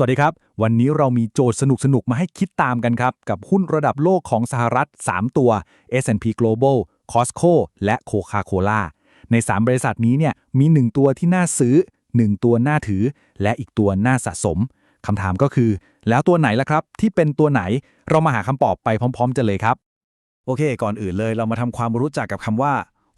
วัสดีครับ วันนี้เรามีโจทย์สนุกๆมาให้คิดตามกันครับ กับหุ้นระดับโลกของสหรัฐ 3 ตัว S&P Global Costco และ Coca-Cola ใน 3 บริษัทนี้เนี่ยมี 1 ตัวที่น่าซื้อ 1 ตัวน่าถือ และอีกตัวน่าสะสมคำถามก็คือ แล้วตัวไหนล่ะครับ ที่เป็นตัวไหนเรามาหาคำตอบไปพร้อม ๆ กันเลยครับ โอเค ก่อนอื่นเลยเรามาทำความรู้จักกับคำว่า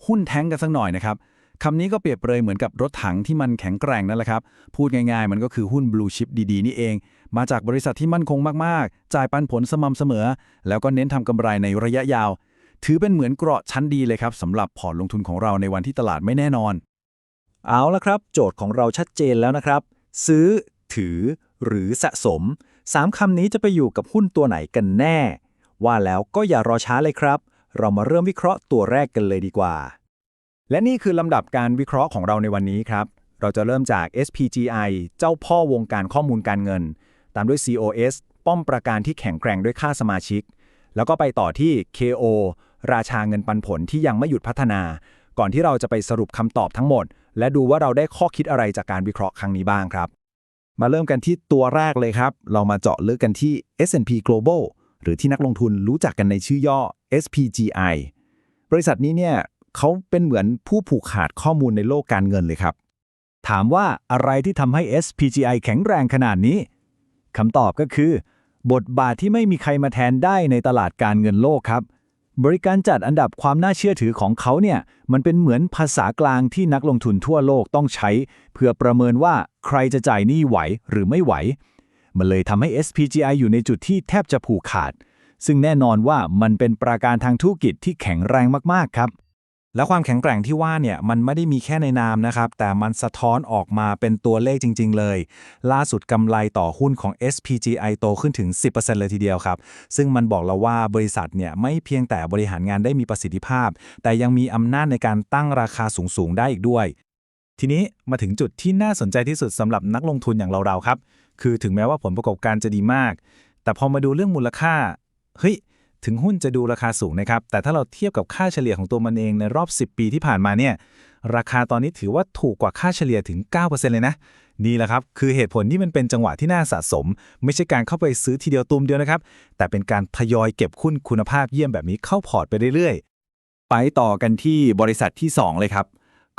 หุ้นแท้งกันสักหน่อยนะครับ คำนี้ก็เปรียบเปรยเหมือนกับรถถังที่มันแข็งแกร่งนั่นแหละครับ พูดง่ายๆ มันก็คือหุ้นบลูชิปดีๆ นี่เอง มาจากบริษัทที่มั่นคงมากๆ จ่ายปันผลสม่ำเสมอ แล้วก็เน้นทำกำไรในระยะยาว ถือเป็นเหมือนเกราะชั้นดีเลยครับสำหรับพอร์ตลงทุนของเราในวันที่ตลาดไม่แน่นอน เอาละครับ โจทย์ของเราชัดเจนแล้วนะครับ ซื้อ ถือ หรือสะสม3คำนี้จะไปอยู่กับหุ้นตัวไหนกันแน่ ว่าแล้วก็อย่ารอช้าเลยครับ เรามาเริ่มวิเคราะห์ตัวแรกกันเลยดีกว่า และนี่คือลำดับการวิเคราะห์ของเราในวันนี้ครับ เราจะเริ่มจาก SPGI เจ้าพ่อวงการข้อมูลการเงิน ตามด้วย COS ป้อมประการที่แข็งแกร่งด้วยค่าสมาชิก แล้วก็ไปต่อที่ KO ราชาเงินปันผลที่ยังไม่หยุดพัฒนา ก่อนที่เราจะไปสรุปคำตอบทั้งหมด และดูว่าเราได้ข้อคิดอะไรจากการวิเคราะห์ครั้งนี้บ้างครับ มาเริ่มกันที่ตัวแรกเลยครับ เรามาเจาะลึกกันที่ S&P Global หรือที่นักลงทุนรู้จักกันในชื่อย่อ SPGI บริษัทนี้เนี่ย เขาเป็นเหมือนผู้ผูกขาดข้อมูลในโลกการเงินเลยครับ ถามว่าอะไรที่ทำให้ SPGI แข็งแรงขนาดนี้คำตอบก็คือ บทบาทที่ไม่มีใครมาแทนได้ในตลาดการเงินโลกครับ บริการจัดอันดับความน่าเชื่อถือของเขาเนี่ยมันเป็นเหมือนภาษากลางที่นักลงทุนทั่วโลกต้องใช้ เพื่อประเมินว่าใครจะจ่ายหนี้ไหวหรือไม่ไหว มันเลยทำให้ SPGI อยู่ในจุดที่แทบจะผูกขาด ซึ่งแน่นอนว่ามันเป็นประการทางธุรกิจที่แข็งแรงมากๆครับ แล้วความแข็งแกร่งที่ว่าเนี่ยมันไม่ได้มีแค่ในนามนะครับ แต่มันสะท้อนออกมาเป็นตัวเลขจริง ๆ เลย ล่าสุดกำไรต่อหุ้นของ SPGI โตขึ้นถึง 10%เลยทีเดียวครับ ซึ่งมันบอกเราว่าบริษัทเนี่ยไม่เพียงแต่บริหารงานได้มีประสิทธิภาพ แต่ยังมีอำนาจในการตั้งราคาสูง ๆ ได้อีกด้วย ทีนี้มาถึงจุดที่น่าสนใจที่สุดสำหรับนักลงทุนอย่างเราๆครับ คือถึงแม้ว่าผลประกอบการจะดีมาก แต่พอมาดูเรื่องมูลค่าเฮ้ย ถึงหุ้นจะดูราคาสูงนะครับ แต่ถ้าเราเทียบกับค่าเฉลี่ยของตัวมันเองในรอบ 10 ปีที่ผ่านมาเนี่ย ราคาตอนนี้ถือว่าถูกกว่าค่าเฉลี่ยถึง 9%เลยนะ นี่แหละครับ คือเหตุผลที่มันเป็นจังหวะที่น่าสะสม ไม่ใช่การเข้าไปซื้อทีเดียวตุมเดียวนะครับ แต่เป็นการทยอยเก็บหุ้นคุณภาพเยี่ยมแบบนี้เข้าพอร์ตไปเรื่อยๆ ไปต่อกันที่บริษัทที่ 2 เลยครับ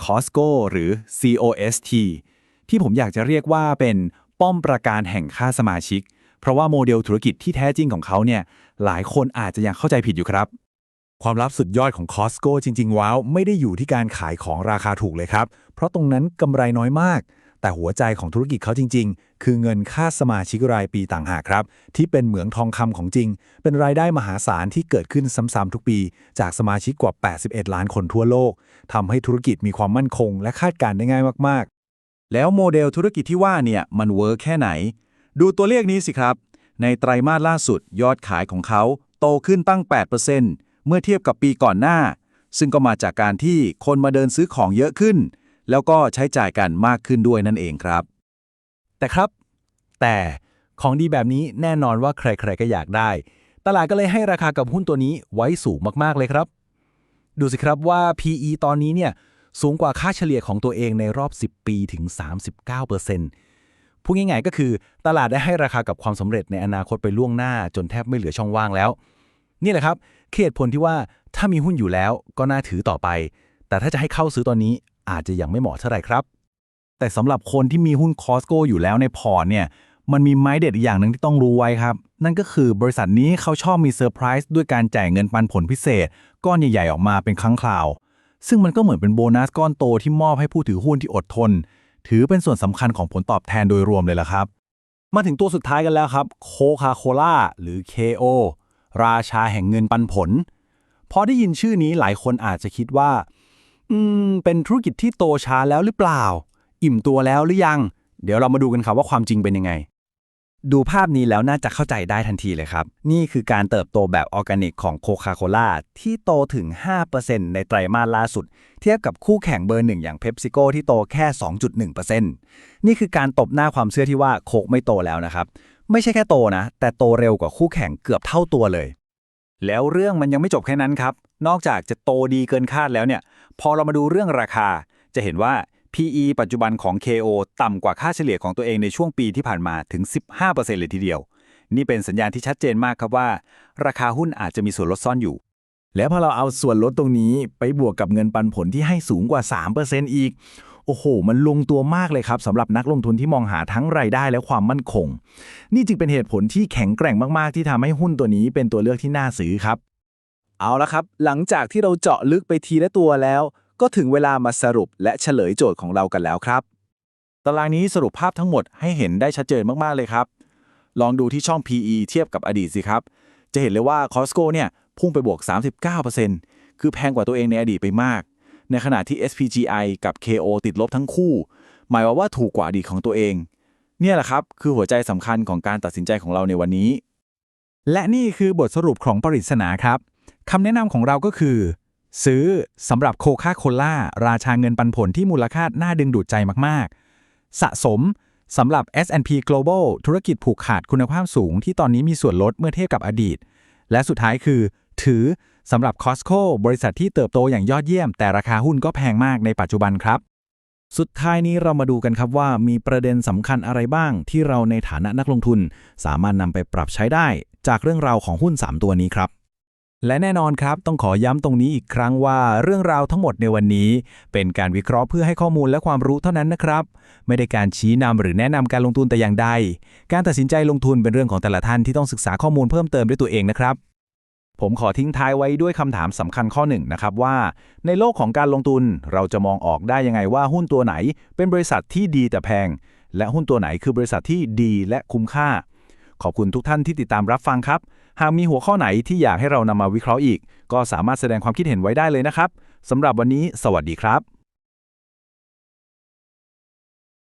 Costco หรือ COST ที่ผมอยากจะเรียกว่าเป็นป้อมประการแห่งค่าสมาชิก เพราะว่าโมเดลธุรกิจที่แท้จริงของเขาเนี่ย หลายคนอาจจะยังเข้าใจผิดอยู่ครับ ความลับสุดยอดของ Costco จริง ๆ ว้าว ไม่ได้อยู่ที่การขายของราคาถูกเลยครับ เพราะตรงนั้นกำไรน้อยมาก แต่หัวใจของธุรกิจเขาจริง ๆ คือเงินค่าสมาชิกรายปีต่างหากครับ ที่เป็นเหมืองทองคำของจริง เป็นรายได้มหาศาลที่เกิดขึ้นซ้ำๆทุกปี จากสมาชิกกว่า 81 ล้านคนทั่วโลกทำให้ธุรกิจมีความมั่นคง และคาดการณ์ได้ง่ายมากๆแล้วโมเดลธุรกิจที่ว่าเนี่ยมันเวิร์กแค่ไหน ดูตัวเลขนี้สิครับ ในไตรมาสล่าสุดยอดขายของเขาโตขึ้นตั้ง 8%เมื่อเทียบกับปีก่อนหน้า ซึ่งก็มาจากการที่คนมาเดินซื้อของเยอะขึ้น แล้วก็ใช้จ่ายกันมากขึ้นด้วยนั่นเองครับ แต่ครับ แต่ของดีแบบนี้แน่นอนว่าใครๆก็อยากได้ ตลาดก็เลยให้ราคากับหุ้นตัวนี้ไว้สูงมากๆเลยครับ ดูสิครับว่า PE ตอนนี้เนี่ยสูงกว่าค่าเฉลี่ยของตัวเองในรอบ 10 ปีถึง 39% พูดง่ายๆก็คือ ตลาดได้ให้ราคากับความสำเร็จในอนาคตไปล่วงหน้า จนแทบไม่เหลือช่องว่างแล้ว นี่แหละครับคือเหตุผลที่ว่าถ้ามีหุ้นอยู่แล้วก็น่าถือต่อไป แต่ถ้าจะให้เข้าซื้อตอนนี้อาจจะยังไม่เหมาะเท่าไหร่ครับ แต่สำหรับคนที่มีหุ้นคอสโกอยู่แล้วในพอร์ตเนี่ยมันมีไม้เด็ดอีกอย่างหนึ่งที่ต้องรู้ไว้ครับ นั่นก็คือบริษัทนี้เขาชอบมีเซอร์ไพรส์ด้วยการจ่ายเงินปันผลพิเศษ ก้อนใหญ่ๆออกมาเป็นครั้งคราว ซึ่งมันก็เหมือนเป็นโบนัสก้อนโตที่มอบให้ผู้ถือหุ้นที่อดทน ถือเป็นส่วนสำคัญของผลตอบแทนโดยรวมเลยล่ะครับ มาถึงตัวสุดท้ายกันแล้วครับโคคาโคล่าหรือ KO ราชาแห่งเงินปันผล พอได้ยินชื่อนี้หลายคนอาจจะคิดว่า อืม เป็นธุรกิจที่โตช้าแล้วหรือเปล่า อิ่มตัวแล้วหรือยัง เดี๋ยวเรามาดูกันครับว่าความจริงเป็นยังไง ดูภาพนี้แล้วน่าจะเข้าใจได้ทันทีเลยครับ นี่คือการเติบโตแบบออร์แกนิกของโคคาโคล่าที่โตถึง 5%ในไตรมาสล่าสุด เทียบกับคู่แข่งเบอร์หนึ่งอย่างเพปซิโกที่โตแค่ 2.1%นี่คือการตบหน้าความเชื่อที่ว่าโคกไม่โตแล้วนะครับ ไม่ใช่แค่โตนะ แต่โตเร็วกว่าคู่แข่งเกือบเท่าตัวเลย แล้วเรื่องมันยังไม่จบแค่นั้นครับ นอกจากจะโตดีเกินคาดแล้วเนี่ย พอเรามาดูเรื่องราคาจะเห็นว่า PE ปัจจุบันของ KO ต่ำกว่าค่าเฉลี่ยของตัวเองในช่วงปีที่ผ่านมาถึง 15%เลยทีเดียว นี่เป็นสัญญาณที่ชัดเจนมากครับว่า ราคาหุ้นอาจจะมีส่วนลดซ่อนอยู่ แล้วพอเราเอาส่วนลดตรงนี้ไปบวกกับเงินปันผลที่ให้สูงกว่า 3%อีก โอ้โห มันลงตัวมากเลยครับสำหรับนักลงทุนที่มองหาทั้งรายได้และความมั่นคง นี่จึงเป็นเหตุผลที่แข็งแกร่งมากๆ ที่ทำให้หุ้นตัวนี้เป็นตัวเลือกที่น่าซื้อครับ เอาละครับ หลังจากที่เราเจาะลึกไปทีละตัวแล้ว ก็ถึงเวลามาสรุปและเฉลยโจทย์ของเรากันแล้วครับ ตารางนี้สรุปภาพทั้งหมดให้เห็นได้ชัดเจนมากๆเลยครับ ลองดูที่ช่อง PE เทียบกับอดีตสิครับ จะเห็นเลยว่า Costco เนี่ยพุ่งไปบวก 39%คือแพงกว่าตัวเองในอดีตไปมาก ในขณะที่ SPGI กับ KO ติดลบทั้งคู่ หมายควาว่าถูกกว่าอดีตของตัวเอง เนี่ยแหละครับคือหัวใจสำคัญของการตัดสินใจของเราในวันนี้ และนี่คือบทสรุปของปริศนาครับคำแนะนำของเราก็คือ ซื้อสำหรับโคคาโคล่าราชาเงินปันผลที่มูลค่าน่าดึงดูดใจมาก ๆ สะสมสำหรับ S&P Global ธุรกิจผูกขาดคุณภาพสูงที่ตอนนี้มีส่วนลดเมื่อเทียบกับอดีต และสุดท้ายคือ ถือสำหรับ Costco บริษัทที่เติบโตอย่างยอดเยี่ยม แต่ราคาหุ้นก็แพงมากในปัจจุบันครับ สุดท้ายนี้เรามาดูกันครับว่ามีประเด็นสำคัญอะไรบ้าง ที่เราในฐานะนักลงทุน สามารถนำไปปรับใช้ได้ จากเรื่องราวของหุ้น 3 ตัวนี้ครับ และแน่นอนครับ ต้องขอย้ำตรงนี้อีกครั้งว่าเรื่องราวทั้งหมดในวันนี้ เป็นการวิเคราะห์เพื่อให้ข้อมูลและความรู้เท่านั้นนะครับ ไม่ได้การชี้นำหรือแนะนำการลงทุนแต่อย่างใด การตัดสินใจลงทุนเป็นเรื่องของแต่ละท่านที่ต้องศึกษาข้อมูลเพิ่มเติมด้วยตัวเองนะครับ ผมขอทิ้งท้ายไว้ด้วยคำถามสำคัญข้อหนึ่งนะครับว่า ในโลกของการลงทุนเราจะมองออกได้ยังไงว่าหุ้นตัวไหน เป็นบริษัทที่ดีแต่แพง และหุ้นตัวไหนคือบริษัทที่ดีและคุ้มค่า ขอบคุณทุกท่านที่ติดตามรับฟังครับ หากมีหัวข้อไหนที่อยากให้เรานำมาวิเคราะห์อีก ก็สามารถแสดงความคิดเห็นไว้ได้เลยนะครับสำหรับวันนี้ สวัสดีครับ